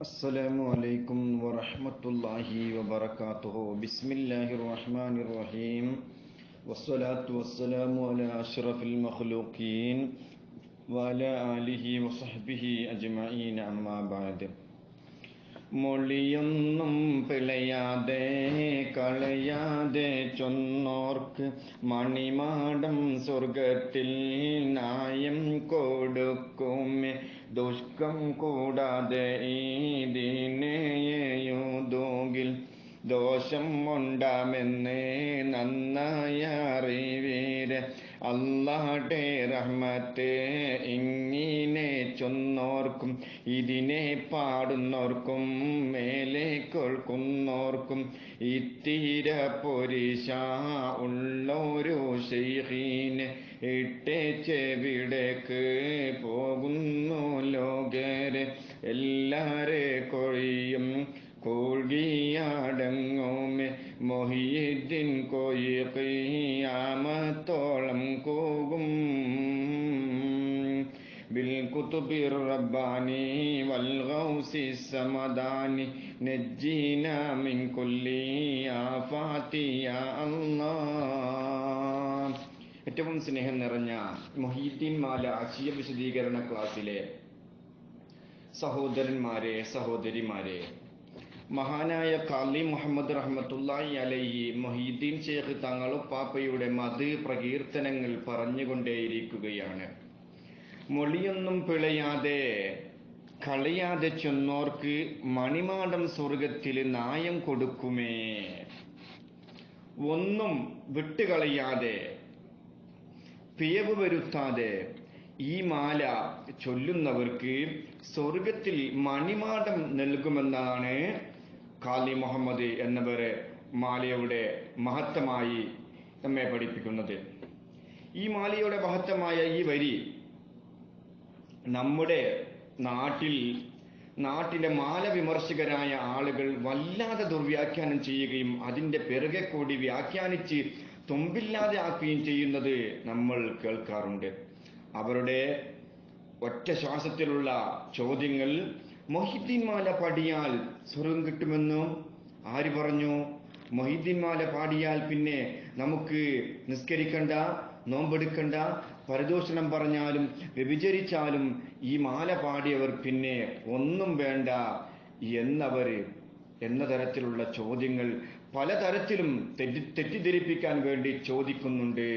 السلام عليكم ورحمة الله وبركاته. بسم الله الرحمن الرحيم. والصلاة والسلام على أشرف المخلوقين وعلى آله وصحبه أجمعين. أما بعد മൊഴിയൊന്നും പിളയാതെ കളയാതെ ചൊന്നോർക്ക് മണിമാടം സ്വർഗത്തിൽ നായം കൊടുക്കുമേ. ദുഷ്കം കൂടാതെ ഈദിനെയുതോകിൽ ദോഷം ഉണ്ടാമെന്ന് നന്നായി അറിവീര്. അല്ലാടെ റഹ്മത്തെ ഇതിനെ പാടുന്നോർക്കും മേലെ കേൾക്കുന്നോർക്കും ഇത്തീര പൊരിശ ഉള്ളൊരു ഷെയ്ഖീന് ഇട്ടേ ചെവിടേക്ക് പോകുന്നു ലോകര്. എല്ലാരെ കൊഴിയും بالكتب الرباني والغوث السمداني نجينا من كل آفات يا الله ഏറ്റവും സ്നേഹം നിറഞ്ഞ മൊഹീദ്ദീൻ മാല അക്ഷയ വിശദീകരണ ക്ലാസ്സിലെ സഹോദരന്മാരെ സഹോദരിമാരെ മഹാനായ കാലി മുഹമ്മദ് റഹ്മത്തുല്ലായി അലൈഹി മൊഹീദ്ദീൻ ഷേഖ് തങ്ങളും പാപ്പയുടെ മത് പ്രകീർത്തനങ്ങൾ പറഞ്ഞുകൊണ്ടേയിരിക്കുകയാണ് മൊഴിയൊന്നും പിളയാതെ കളയാതെ ചെന്നോർക്ക് മണിമാടം സ്വർഗത്തിൽ നായം കൊടുക്കുമേ. ഒന്നും വിട്ടുകളയാതെ പിയവ് വരുത്താതെ ഈ മാല ചൊല്ലുന്നവർക്ക് സ്വർഗത്തിൽ മണിമാടം നൽകുമെന്നാണ് കാലി മുഹമ്മദ് എന്നവരെ മാലയുടെ മഹത്തമായി നമ്മെ പഠിപ്പിക്കുന്നത്. ഈ മാലയുടെ മഹത്തമായ ഈ വരി നമ്മുടെ നാട്ടിൽ നാട്ടിലെ മാല വിമർശകരായ ആളുകൾ വല്ലാതെ ദുർവ്യാഖ്യാനം ചെയ്യുകയും അതിന്റെ പിറകെ കൂടി വ്യാഖ്യാനിച്ച് തുമ്പില്ലാതെ ആക്കുകയും ചെയ്യുന്നത് നമ്മൾ കേൾക്കാറുണ്ട്. അവരുടെ ഒറ്റ ശ്വാസത്തിലുള്ള ചോദ്യങ്ങൾ മൊഹിദ്ദീൻ മാല പാടിയാൽ സ്വർഗം കിട്ടുമെന്നും? ആര് പറഞ്ഞു? മൊഹിദ്ദീൻ മാല പാടിയാൽ പിന്നെ നമുക്ക് നിസ്കരിക്കണ്ട നോമ്പെടുക്കണ്ട. പരദൂഷണം പറഞ്ഞാലും വ്യഭിചരിച്ചാലും ഈ മാല പാടിയവർ പിന്നെ ഒന്നും വേണ്ട എന്നവർ എന്ന തരത്തിലുള്ള ചോദ്യങ്ങൾ പലതരത്തിലും തെറ്റി തെറ്റിദ്ധരിപ്പിക്കാൻ വേണ്ടി ചോദിക്കുന്നുണ്ട്.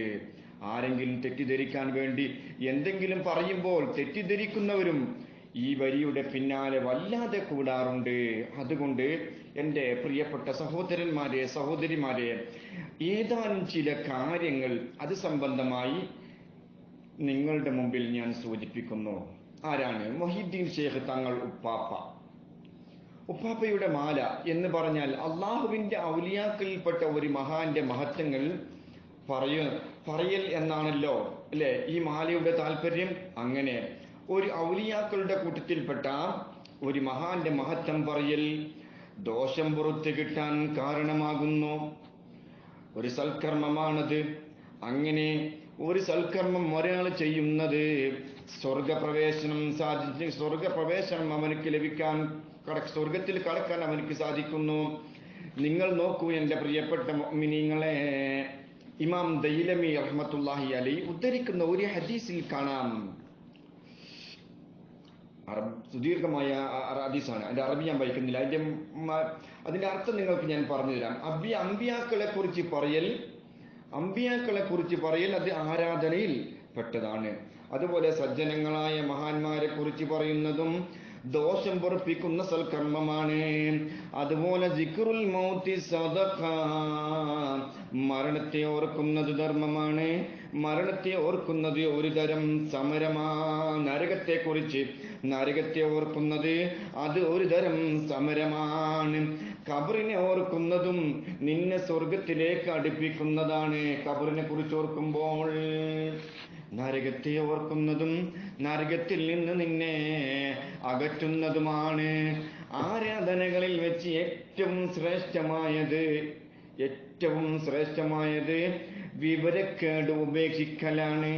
ആരെങ്കിലും തെറ്റിദ്ധരിക്കാൻ വേണ്ടി എന്തെങ്കിലും പറയുമ്പോൾ തെറ്റിദ്ധരിക്കുന്നവരും ഈ വരിയുടെ പിന്നാലെ വല്ലാതെ കൂടാറുണ്ട്. അതുകൊണ്ട് എന്റെ പ്രിയപ്പെട്ട സഹോദരന്മാരെ സഹോദരിമാരെ ഏതാനും ചില കാര്യങ്ങൾ അത് സംബന്ധമായി നിങ്ങളുടെ മുമ്പിൽ ഞാൻ സൂചിപ്പിക്കുന്നു. ആരാണ്? മൊഹിദ്ദീൻ ഷേഖ് തങ്ങൾ ഉപ്പാപ്പ. ഉപ്പാപ്പയുടെ മാല എന്ന് പറഞ്ഞാൽ അള്ളാഹുവിന്റെ ഔലിയാക്കളിൽപ്പെട്ട ഒരു മഹാന്റെ മഹത്വങ്ങൾ പറയ പറയൽ എന്നാണല്ലോ അല്ലെ? ഈ മാലയുടെ താല്പര്യം അങ്ങനെ. ഒരു ഔലിയാക്കളുടെ കൂട്ടത്തിൽപ്പെട്ട ഒരു മഹാന്റെ മഹത്വം പറയൽ ദോഷം പുറത്ത് കിട്ടാൻ കാരണമാകുന്നു. ഒരു സൽക്കർമ്മമാണത്. അങ്ങനെ ഒരു സൽക്കർമ്മം ഒരാൾ ചെയ്യുന്നത് സ്വർഗപ്രവേശനം സാധിച്ച് സ്വർഗപ്രവേശനം അവനക്ക് ലഭിക്കാൻ കട സ്വർഗത്തിൽ കടക്കാൻ അവനക്ക് സാധിക്കുന്നു. നിങ്ങൾ നോക്കൂ എന്റെ പ്രിയപ്പെട്ട മിനിങ്ങളെ ഇമാം ദൈലമി റഹ്മത്തുല്ലാഹി അലി ഉദ്ധരിക്കുന്ന ഒരു ഹദീസിൽ കാണാം. സുദീർഘമായ ഹദീസാണ്. അതിന്റെ അറബി ഞാൻ വായിക്കുന്നില്ല. അതിന്റെ അതിന്റെ അർത്ഥം നിങ്ങൾക്ക് ഞാൻ പറഞ്ഞു തരാം അബി അമ്പിയാക്കളെ കുറിച്ച് പറയൽ അമ്പിയാക്കളെ കുറിച്ച് പറയൽ അത് ആരാധനയിൽ പെട്ടതാണ്. അതുപോലെ സജ്ജനങ്ങളായ മഹാന്മാരെ കുറിച്ച് പറയുന്നതും ദോഷം പൊറപ്പിക്കുന്ന സൽക്കർമ്മമാണ്. അതുപോലെ ജിക്റുൽ മൗത്തി സദഖ. മരണത്തെ ഓർക്കുന്നത് ധർമ്മമാണ്. മരണത്തെ ഓർക്കുന്നത് ഒരു തരം സമരമാ നരകത്തെ കുറിച്ച് നരകത്തെ ഓർക്കുന്നത് അത് ഒരു തരം സമരമാണ്. കബറിനെ ഓർക്കുന്നതും നിന്നെ സ്വർഗത്തിലേക്ക് അടുപ്പിക്കുന്നതാണ്. കബറിനെ കുറിച്ച് ഓർക്കുമ്പോൾ നരകത്തെ ഓർക്കുന്നതും നരകത്തിൽ നിന്ന് നിന്നെ അകറ്റുന്നതുമാണ്. ആരാധനകളിൽ വെച്ച് ഏറ്റവും ശ്രേഷ്ഠമായത് ഏറ്റവും ശ്രേഷ്ഠമായത് വിവരക്കേട് ഉപേക്ഷിക്കലാണ്.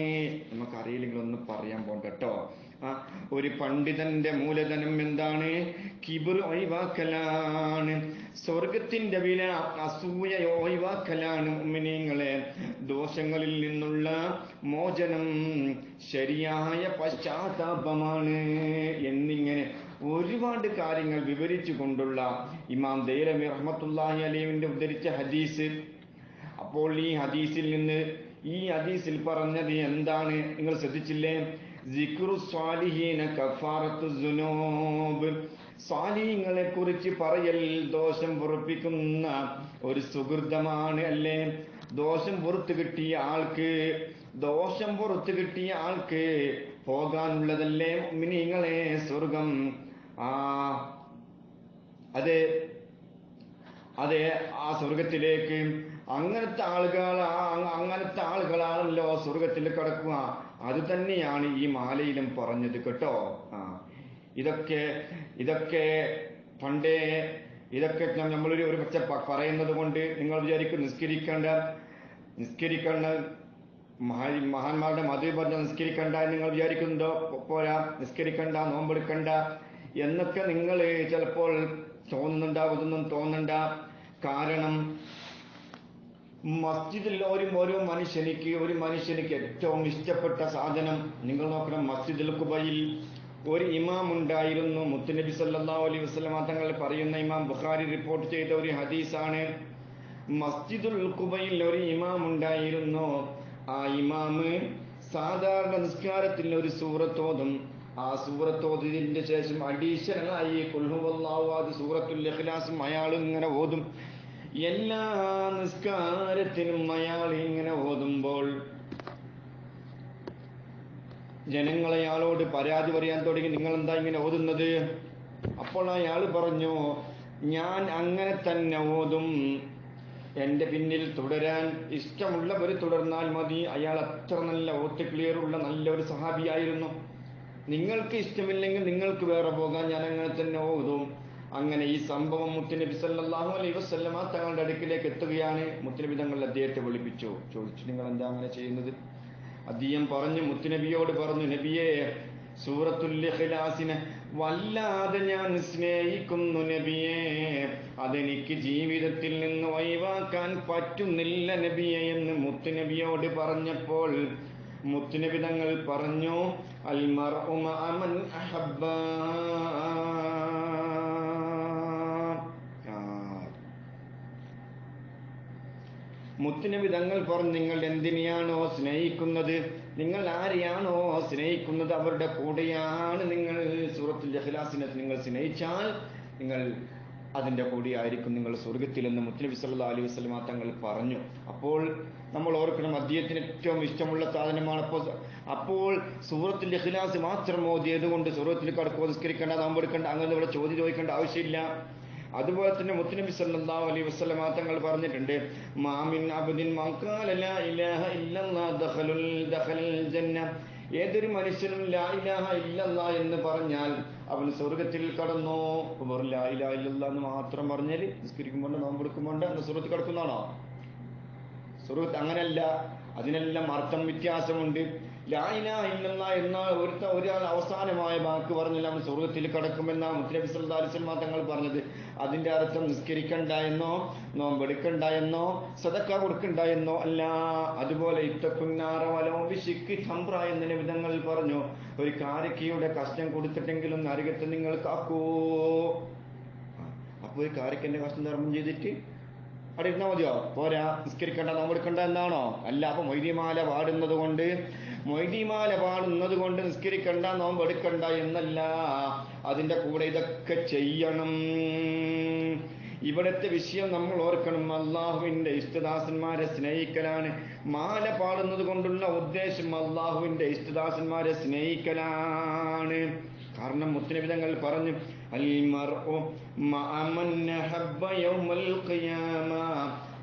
നമുക്കറിയില്ലെങ്കിൽ ഒന്ന് പറയാൻ പോണ്ട കേട്ടോ ഒരു പണ്ഡിതന്റെ മൂലധനം എന്താണ്? കിബിർ ഒഴിവാക്കലാണ്. സ്വർഗത്തിന്റെ വില അസൂയ ഒഴിവാക്കലാണ് ഉമ്മിനീങ്ങളെ. ദോഷങ്ങളിൽ നിന്നുള്ള മോചനം ശരിയായ പശ്ചാത്താപമാണ് എന്നിങ്ങനെ ഒരുപാട് കാര്യങ്ങൾ വിവരിച്ചു കൊണ്ടുള്ള ഇമാം ദൈലമി റഹ്മത്തുല്ലാഹി അലീവിന്റെ ഉദ്ധരിച്ച ഹദീസ്. അപ്പോൾ ഈ ഹദീസിൽ നിന്ന് ഈ ഹദീസിൽ പറഞ്ഞത് എന്താണ്? നിങ്ങൾ ശ്രദ്ധിച്ചില്ലേ? സ്വാലിഹീങ്ങളെ കുറിച്ച് പറയൽ ദോഷം പുറപ്പിക്കുന്ന ഒരു സുഹൃതമാണ് അല്ലേ? ദോഷം പുറത്തു കിട്ടിയ ആൾക്ക് ദോഷം പുറത്തു കിട്ടിയ ആൾക്ക് പോകാനുള്ളതല്ലേ മിനിങ്ങളെ സ്വർഗം? ആ അതെ അതെ ആ സ്വർഗത്തിലേക്ക് അങ്ങനത്തെ ആളുകൾ അങ്ങനത്തെ ആളുകളാണല്ലോ സ്വർഗത്തിൽ കിടക്കുക. അത് തന്നെയാണ് ഈ മാലയിലും പറഞ്ഞത് കേട്ടോ. ആ. ഇതൊക്കെ ഇതൊക്കെ പണ്ടേ ഇതൊക്കെ നമ്മളൊരു ഒരു പക്ഷെ പറയുന്നത് കൊണ്ട് നിങ്ങൾ വിചാരിക്കും നിസ്കരിക്കേണ്ട നിസ്കരിക്കേണ്ട മഹാ- മഹാന്മാരുടെ മതി പറഞ്ഞ നിസ്കരിക്കണ്ട നിങ്ങൾ വിചാരിക്കുന്നുണ്ടോ? പോരാ നിസ്കരിക്കണ്ട നോമ്പെടുക്കണ്ട എന്നൊക്കെ നിങ്ങൾ ചിലപ്പോൾ തോന്നുന്നുണ്ടാവുന്നൊന്നും തോന്നണ്ട കാരണം മസ്ജിദിൽ ഒരു ഓരോ മനുഷ്യനിക്ക് ഒരു മനുഷ്യനിക്ക് ഏറ്റവും ഇഷ്ടപ്പെട്ട സാധനം നിങ്ങൾ നോക്കണം മസ്ജിദുൽ കുബയിൽ ഒരു ഇമാം ഉണ്ടായിരുന്നു. മുത്തുനബി സല്ലാ അലൈഹി വസല്ലമ തങ്ങൾ പറയുന്ന ഇമാം ബുഖാരി റിപ്പോർട്ട് ചെയ്ത ഒരു ഹദീസാണ്. മസ്ജിദുൽ കുബയിൽ ഒരു ഇമാം ഉണ്ടായിരുന്നു. ആ ഇമാമ് സാധാരണ നിസ്കാരത്തിൽ ഒരു സൂറത്തോതും ആ സൂറത്തോതിന്റെ ശേഷം അഡീഷണൽ ആയി കൊള്ളുവല്ലാവാത് സൂറത്തുൽ ഇഖ്ലാസും അയാൾ ഇങ്ങനെ ഓതും. എല്ലാ നിസ്കാരത്തിനും അയാൾ ഇങ്ങനെ ഓതുമ്പോൾ ജനങ്ങൾ അയാളോട് പരാതി പറയാൻ തുടങ്ങി നിങ്ങൾ എന്താ ഇങ്ങനെ ഓതുന്നത്? അപ്പോൾ അയാൾ പറഞ്ഞു ഞാൻ അങ്ങനെ തന്നെ ഓതും. എന്റെ പിന്നിൽ തുടരാൻ ഇഷ്ടമുള്ളവർ തുടർന്നാൽ മതി. അയാൾ അത്ര നല്ല ഓത്ത് ക്ലിയർ ഉള്ള നല്ലൊരു സഹാബിയായിരുന്നു. നിങ്ങൾക്ക് ഇഷ്ടമില്ലെങ്കിൽ നിങ്ങൾക്ക് വേറെ പോകാൻ ഞാൻ അങ്ങനെ തന്നെ ഓതും. അങ്ങനെ ഈ സംഭവം മുത്തുനബി സല്ലാഹു അലൈ വസല്ലമ തങ്ങളുടെ അടുക്കിലേക്ക് എത്തുകയാണ്. മുത്തുനബി തങ്ങൾ അദ്ദേഹത്തെ വിളിപ്പിച്ചു. ചോദിച്ചു നിങ്ങൾ എന്താ അങ്ങനെ ചെയ്യുന്നത്? അദ്ദേഹം പറഞ്ഞു മുത്തുനബിയോട് പറഞ്ഞു നബിയെ സൂറത്തുൽ ഇഖ്ലാസിനെ വല്ലാതെ ഞാൻ സ്നേഹിക്കുന്നു നബിയെ. അതെനിക്ക് ജീവിതത്തിൽ നിന്ന് ഒഴിവാക്കാൻ പറ്റുന്നില്ല നബിയെ എന്ന് മുത്തുനബിയോട് പറഞ്ഞപ്പോൾ മുത്തുനബി തങ്ങൾ പറഞ്ഞു അൽമർ മഅ അഹബ്ബ ആ. മുത്തുനബി തങ്ങൾ പറഞ്ഞു നിങ്ങൾ എന്തിനെയാണോ സ്നേഹിക്കുന്നത്? നിങ്ങൾ ആരെയാണോ സ്നേഹിക്കുന്നത്? അവരുടെ കൂടെയാണ് നിങ്ങൾ സൂറത്തുൽ ജഹ്ലാസിനെ നിങ്ങൾ സ്നേഹിച്ചാൽ നിങ്ങൾ അതിന്റെ കൂടിയായിരിക്കും നിങ്ങൾ സ്വർഗത്തിലെന്ന് മുത്തുനബി സല്ലാ അലൈഹി വസ്ലമ തങ്ങൾ പറഞ്ഞു. അപ്പോൾ നമ്മൾ ഓർക്കണം അദ്ദേഹത്തിന് ഏറ്റവും ഇഷ്ടമുള്ള സാധനമാണ് അപ്പോൾ അപ്പോൾ സൂറത്തുൽ ഇഖ്ലാസ് മാത്രം ഓതിയത് കൊണ്ട് സൂറത്തിൽ കടക്കോ നിസ്കരിക്കേണ്ട നാമ്പെടുക്കേണ്ട അങ്ങനെ ഇവിടെ ചോദ്യം ചോദിക്കേണ്ട ആവശ്യമില്ല. അതുപോലെ തന്നെ മുത്തുനബി സല്ലല്ലാഹു അലൈഹി വസല്ലമ തങ്ങൾ പറഞ്ഞിട്ടുണ്ട് മാമിൻ അബ്ദിൻ ഏതൊരു മനുഷ്യനും ലാ ഇലാഹ ഇല്ലല്ലാ എന്ന് പറഞ്ഞാൽ അവൻ സ്വർഗത്തിൽ കടന്നോ. വെറും ലാ ഇലാഹ ഇല്ലല്ലാ എന്ന് മാത്രം പറഞ്ഞാൽ നിസ്കരിക്കുമ്പോൾ കൊടുക്കുമ്പോണ്ട് അന്ന് സ്വർഗത്തിൽ കടക്കുന്നതാണോ? സ്വർഗത്ത് അങ്ങനല്ല. അതിനെല്ലാം അർത്ഥം വ്യത്യാസമുണ്ട്. ലായിലാ ഇല്ലെന്ന എന്ന ഒരുത്ത ഒരാൾ അവസാനമായ വാക്ക് പറഞ്ഞാൽ അവൻ സ്വർഗത്തിൽ കടക്കുമെന്നാണ് മുത്തലബി വസല്ലം തങ്ങൾ പറഞ്ഞത്. അതിന്റെ അർത്ഥം നിസ്കരിക്കണ്ട എന്നോ നോമ്പെടുക്കണ്ട എന്നോ സദക്ക കൊടുക്കണ്ട എന്നോ അല്ല. അതുപോലെ ഇത്തക്കുന്നാറവലോ വിശിക്ക് തമ്പ്ര എന്ന വിധങ്ങൾ പറഞ്ഞു. ഒരു കാരക്കയുടെ കഷ്ടം കൊടുത്തിട്ടെങ്കിലും നരകത്ത് നിങ്ങൾ കാക്കൂ. അപ്പൊ ഒരു കാരക്കന്റെ കഷ്ടം ധർമ്മം ചെയ്തിട്ട് അവിടെ ഇരുന്നാ മതിയോ? പോരാ നിസ്കരിക്കണ്ട നോമ്പെടുക്കണ്ട എന്നാണോ? അല്ല അപ്പൊ മൊയ്തിമാല പാടുന്നത് കൊണ്ട് മൊയ്തിമാല പാടുന്നത് കൊണ്ട് നിസ്കരിക്കണ്ട നോമ്പെടുക്കണ്ട എന്നല്ല. അതിന്റെ കൂടെ ഇതൊക്കെ ചെയ്യണം. ഇവിടുത്തെ വിഷയം നമ്മൾ ഓർക്കണം. അള്ളാഹുവിന്റെ ഇഷ്ടദാസന്മാരെ സ്നേഹിക്കലാണ്. മാല പാടുന്നത് കൊണ്ടുള്ള ഉദ്ദേശം അള്ളാഹുവിന്റെ ഇഷ്ടദാസന്മാരെ സ്നേഹിക്കലാണ്. കാരണം മുത്തനബിതങ്ങൾ പറഞ്ഞു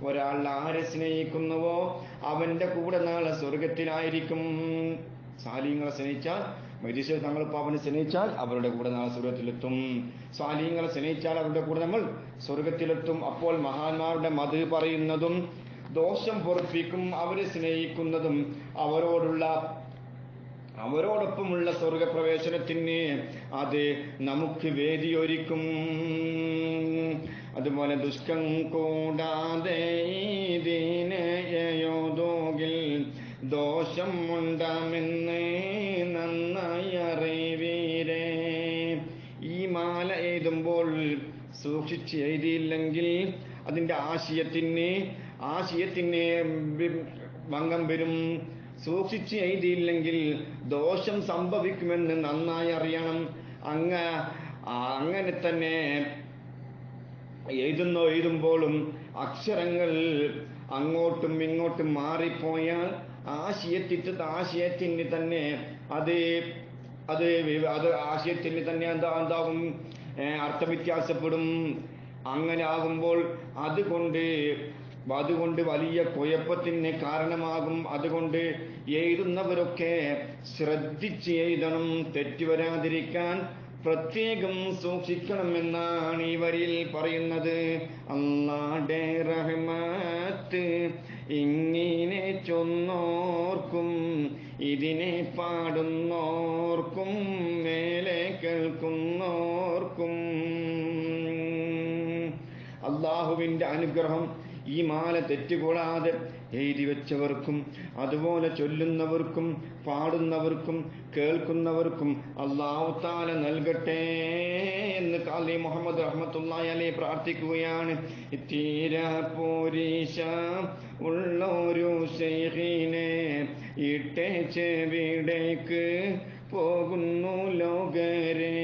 ഒരാൾ ആരെ സ്നേഹിക്കുന്നുവോ? അവന്റെ കൂടെ നാളെ സ്വർഗത്തിലായിരിക്കും സാലിങ്ങളെ സ്നേഹിച്ചാൽ മരിച്ച തങ്ങൾ പാപനെ സ്നേഹിച്ചാൽ അവരുടെ കൂടെ നാളെ സ്വർഗത്തിലെത്തും സ്വാലിങ്ങളെ സ്നേഹിച്ചാൽ അവരുടെ കൂടെ നമ്മൾ സ്വർഗത്തിലെത്തും അപ്പോൾ മഹാന്മാരുടെ മത് പറയുന്നതും ദോഷം പൊറപ്പിക്കും അവരെ സ്നേഹിക്കുന്നതും അവരോടുള്ള അവരോടൊപ്പമുള്ള സ്വർഗപ്രവേശനത്തിന് അത് നമുക്ക് വേദിയൊരുക്കും. അതുപോലെ ദുഷ്കം കൂടാതെ ദോഷം ഉണ്ടാമെന്ന് നന്നായി അറിവീരേ ഈ മാല എഴുതുമ്പോൾ സൂക്ഷിച്ച് എഴുതിയില്ലെങ്കിൽ അതിന്റെ ആശയത്തിന് ആശയത്തിന് ഭംഗം വരും. സൂക്ഷിച്ച് എഴുതിയില്ലെങ്കിൽ ദോഷം സംഭവിക്കുമെന്ന് നന്നായി അറിയണം. അങ്ങ അങ്ങനെ തന്നെ എഴുതുന്നോ എഴുതുമ്പോഴും അക്ഷരങ്ങൾ അങ്ങോട്ടും ഇങ്ങോട്ടും മാറിപ്പോയാൽ ആശയത്തിട്ട് ആശയത്തിന് തന്നെ അത് അത് അത് ആശയത്തിന് തന്നെ എന്താ എന്താകും അർത്ഥവ്യത്യാസപ്പെടും. അങ്ങനെ ആകുമ്പോൾ അതുകൊണ്ട് അതുകൊണ്ട് വലിയ കുഴപ്പത്തിന് കാരണമാകും. അതുകൊണ്ട് എഴുതുന്നവരൊക്കെ ശ്രദ്ധിച്ച് എഴുതണം. തെറ്റുവരാതിരിക്കാൻ പ്രത്യേകം സൂക്ഷിക്കണമെന്നാണ് ഈ വരിയിൽ പറയുന്നത്. അള്ളാടെ റഹ്മത്ത് ഇങ്ങനെ ചൊന്നോർക്കും ഇതിനെ പാടുന്നോർക്കും മേലെ കേൾക്കുന്നോർക്കും. അള്ളാഹുവിന്റെ അനുഗ്രഹം ഈ മാല തെറ്റുകൂടാതെ എഴുതി വെച്ചവർക്കും അതുപോലെ ചൊല്ലുന്നവർക്കും പാടുന്നവർക്കും കേൾക്കുന്നവർക്കും അള്ളാവുത്താല താല നൽകട്ടെ എന്ന് കാലി മുഹമ്മദ് റഹ്മത്തുള്ളാഹി അലി പ്രാർത്ഥിക്കുകയാണ്. തീര പോരീശ ഉള്ളൊരു ശൈഖിനെ ഇട്ടേ ചെവിടേക്ക് പോകുന്നു ലോകരെ.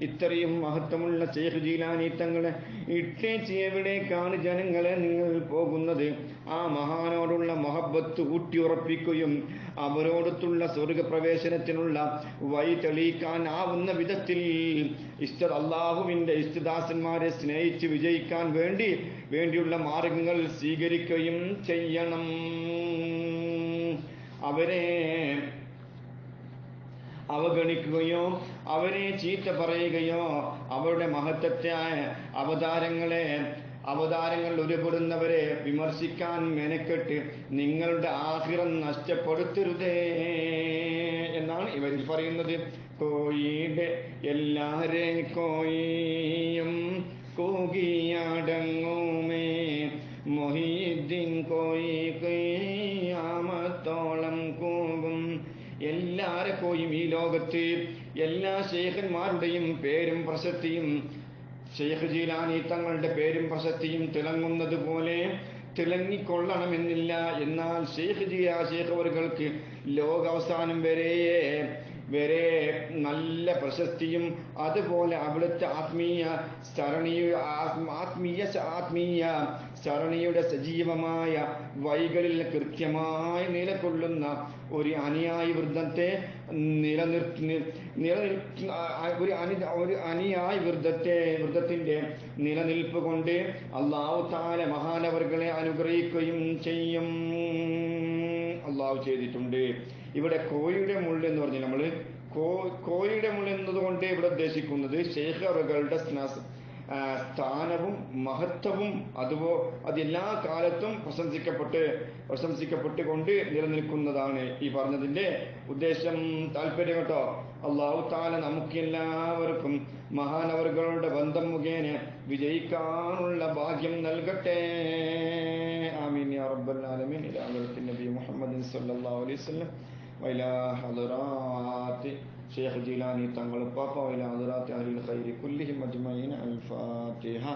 ഇത്രയും മഹത്വമുള്ള ശേഖ് ജീലാനി തങ്ങളെ ഇട്ടേച്ച് എവിടേക്കാണ് ജനങ്ങളെ നിങ്ങൾ പോകുന്നത്. ആ മഹാനോടുള്ള മൊഹബത്ത് ഊട്ടിയുറപ്പിക്കുകയും അവരോടത്തുള്ള സ്വർഗപ്രവേശനത്തിനുള്ള വഴി തെളിയിക്കാൻ ആവുന്ന വിധത്തിൽ ഇഷ്ട അള്ളാഹുവിന്റെ ഇഷ്ടദാസന്മാരെ സ്നേഹിച്ച് വിജയിക്കാൻ വേണ്ടി വേണ്ടിയുള്ള മാർഗങ്ങൾ സ്വീകരിക്കുകയും ചെയ്യണം. അവരെ അവഗണിക്കുകയോ അവരെ ചീത്ത പറയുകയോ അവരുടെ മഹത്വത്തായ അവതാരങ്ങളെ അവതാരങ്ങളിൽ ഉരുപെടുന്നവരെ വിമർശിക്കാൻ മെനക്കെട്ട് നിങ്ങളുടെ ആഹിറം നഷ്ടപ്പെടുത്തരുതേ എന്നാണ് ഇവരിൽ പറയുന്നത്. കോയിയുടെ എല്ലാരെ കോയിയും കൂകിയടങ്ങുമേ. മൊഹീദ്ദീൻ കോയി എല്ലാരെക്കോയും ഈ ലോകത്ത്. എല്ലാ ശേഖന്മാരുടെയും പേരും പ്രശസ്തിയും ഷെയ്ഖ് ജീലാനി തങ്ങളുടെ പേരും പ്രശസ്തിയും തിളങ്ങുന്നത് പോലെ തിളങ്ങിക്കൊള്ളണമെന്നില്ല. എന്നാൽ ഷെയ്ഖ് ജിയ ഷെയ്ഖ് അവർക്ക് ലോകാവസാനം വരെയേ വരെ നല്ല പ്രശസ്തിയും അതുപോലെ അവിടുത്തെ ആത്മീയ സരണിയ ആത്മീയ ആത്മീയ സരണിയുടെ സജീവമായ വൈകളിൽ കൃത്യമായി നിലകൊള്ളുന്ന ഒരു അനുയായി വൃദ്ധത്തെ നിലനിർത്തി നിലനിൽ ഒരു അനി ഒരു അനുയായി വൃദ്ധത്തെ വൃദ്ധത്തിന്റെ നിലനിൽപ്പ് കൊണ്ട് അള്ളാഹു താല മഹാനവർകളെ അനുഗ്രഹിക്കുകയും ചെയ്യും. അള്ളാഹു ചെയ്തിട്ടുണ്ട്. ഇവിടെ കോഴിയുടെ മുള്ള എന്ന് പറഞ്ഞു നമ്മൾ കോ കോഴിയുടെ മുള്ള എന്നതുകൊണ്ട് ഇവിടെ ഉദ്ദേശിക്കുന്നത് ശേഖറുകളുടെ സ്ഥാനവും മഹത്വവും അതുപോ അതെല്ലാ കാലത്തും പ്രശംസിക്കപ്പെട്ട് പ്രശംസിക്കപ്പെട്ടുകൊണ്ട് നിലനിൽക്കുന്നതാണ് ഈ പറഞ്ഞതിന്റെ ഉദ്ദേശം. താല്പര്യം കേട്ടോ? അള്ളാഹു താല നമുക്ക് എല്ലാവർക്കും മഹാനവറുകളുടെ ബന്ധം മുഖേന വിജയിക്കാനുള്ള ഭാഗ്യം നൽകട്ടെ. ആമീൻ യാ റബ്ബൽ ആലമീൻ. നബി സല്ലല്ലാഹു അലൈഹി വസല്ലം. വൈലാ ഹദ്റാത്തി شيخ الجيلاني تنقل بابا وإلى حضرات أهل الخير كلهم أجمعين الفاتحة